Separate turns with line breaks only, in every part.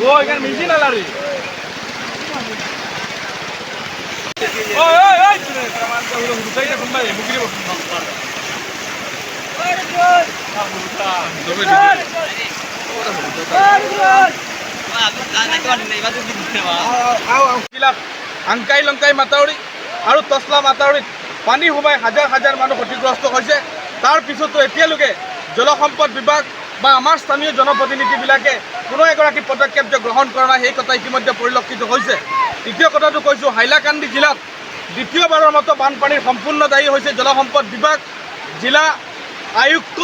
ಓ ಈಗ ಮಿಷಿನ್ ಅಲ್ಲ ರೀ আংকাই লংকাই মাতাউৰি আৰু তছলা মাতাউৰিত পানী সোমাই হাজাৰ হাজাৰ মানুহ ক্ষতিগ্ৰস্ত হৈছে তাৰ পিছতো এতিয়ালৈকে জলসম্পদ বিভাগ বা আমাৰ স্থানীয় জনপ্ৰতিনিধিবিলাকে কোনো এগৰাকী পদক্ষেপ যে গ্ৰহণ কৰা নাই, সেই কথা ইতিমধ্যে পৰিলক্ষিত হৈছে। তৃতীয় কথাটো কৈছোঁ, হাইলাকান্দি জিলাত দ্বিতীয়বাৰৰ মতো বানপানীৰ সম্পূৰ্ণ দায়ী হৈছে জলসম্পদ বিভাগ, জিলা আয়ুক্ত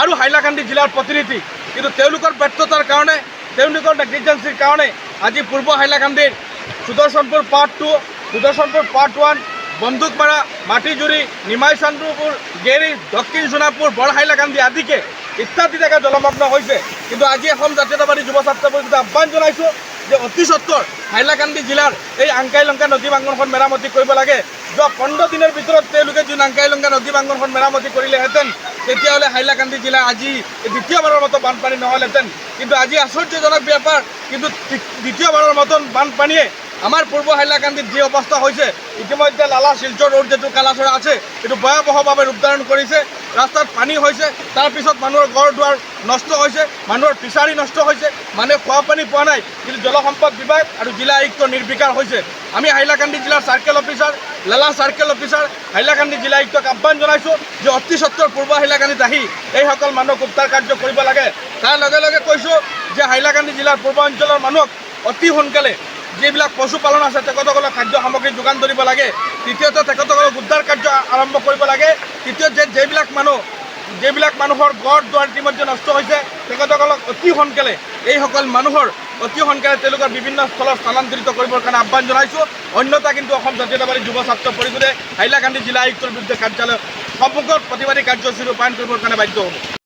আৰু হাইলাকান্দি জিলাৰ প্ৰতিনিধি। কিন্তু তেওঁলোকৰ ব্যৰ্থতাৰ কাৰণে, তেওঁলোকৰ নেগলিজেঞ্চিৰ কাৰণে আজি পূৰ্ব হাইলাকান্দিৰ Sudarshanpur part two Sudarshanpur part one Bandukmara Matijuri Nimai Chandrapur Gary Dakshin Sonapur বৰ হাইলাকান্দি আদিকে ইত্যাদি জেগা জলমগ্ন হৈছে। কিন্তু আজি অসম জাতীয়তাবাদী যুৱ ছাত্ৰ পৰিষদে আহ্বান জনাইছোঁ যে অতি সত্তৰ হাইলাকান্দি জিলাৰ এই আংকাই লংকা নদী বাংগনখন মেৰামতি কৰিব লাগে। যোৱা পোন্ধৰ দিনৰ ভিতৰত তেওঁলোকে যোন আংকাই লংকা নদী বাংগনখন মেৰামতি কৰিলেহেঁতেন, তেতিয়াহ'লে হাইলাকান্দি জিলা আজি দ্বিতীয়বাৰৰ মতো বানপানী নহ'লহেঁতেন। কিন্তু আজি আশ্চৰ্যজনক ব্যাপাৰ, কিন্তু দ্বিতীয়বাৰৰ মতন বানপানীয়ে আমাৰ পূৰ্ব হাইলাকান্দিত যি অৱস্থা হৈছে ইতিমধ্যে লালা শিলচৰ ৰোড যিটো কালাচৰা আছে এইটো ভয়াৱহভাৱে ৰূপধাৰণ কৰিছে, ৰাস্তাত পানী হৈছে তাৰপিছত মানুহৰ ঘৰ দুৱাৰ নষ্ট হৈছে, মানুহৰ ফিচাৰী নষ্ট হৈছে, মানুহে খোৱা পানী পোৱা নাই, কিন্তু জলসম্পদ বিভাগ আৰু জিলা আয়ুক্ত নিৰ্বিকাৰ হৈছে। আমি হাইলাকান্দি জিলাৰ circle officer Lala circle officer Hailakandi জিলা আয়ুক্তক আহ্বান জনাইছোঁ যে অতি সত্তৰ পূৰ্ব হাইলাকান্দিত আহি এইসকল মানুহক উদ্ধাৰ কাৰ্য কৰিব লাগে। তাৰ লগে লগে কৈছোঁ যে হাইলাকান্দি জিলাৰ পূৰ্ব অঞ্চলৰ মানুহক অতি সোনকালে যিবিলাক পশুপালন আছে তেখেতসকলক খাদ্য সামগ্ৰী যোগান ধৰিব লাগে। তৃতীয়তে, তেখেতসকলক উদ্ধাৰ কাৰ্য আৰম্ভ কৰিব লাগে। তৃতীয় যে যিবিলাক মানুহ যিবিলাক মানুহৰ গড় দুৱাৰ ইতিমধ্যে নষ্ট হৈছে, তেখেতসকলক অতি সোনকালে এইসকল মানুহৰ অতি সোনকালে তেওঁলোকৰ বিভিন্ন স্থলত স্থানান্তৰিত কৰিবৰ কাৰণে আহ্বান জনাইছোঁ। অন্যথা কিন্তু অসম জাতীয়তাবাদী যুৱ ছাত্ৰ পৰিষদে হাইলাকান্দি জিলা আয়ুক্তৰ বিৰুদ্ধে কাৰ্যালয় সন্মুখত প্ৰতিবাদী কাৰ্যসূচী ৰূপায়ণ কৰিবৰ কাৰণে বাধ্য হ'ব।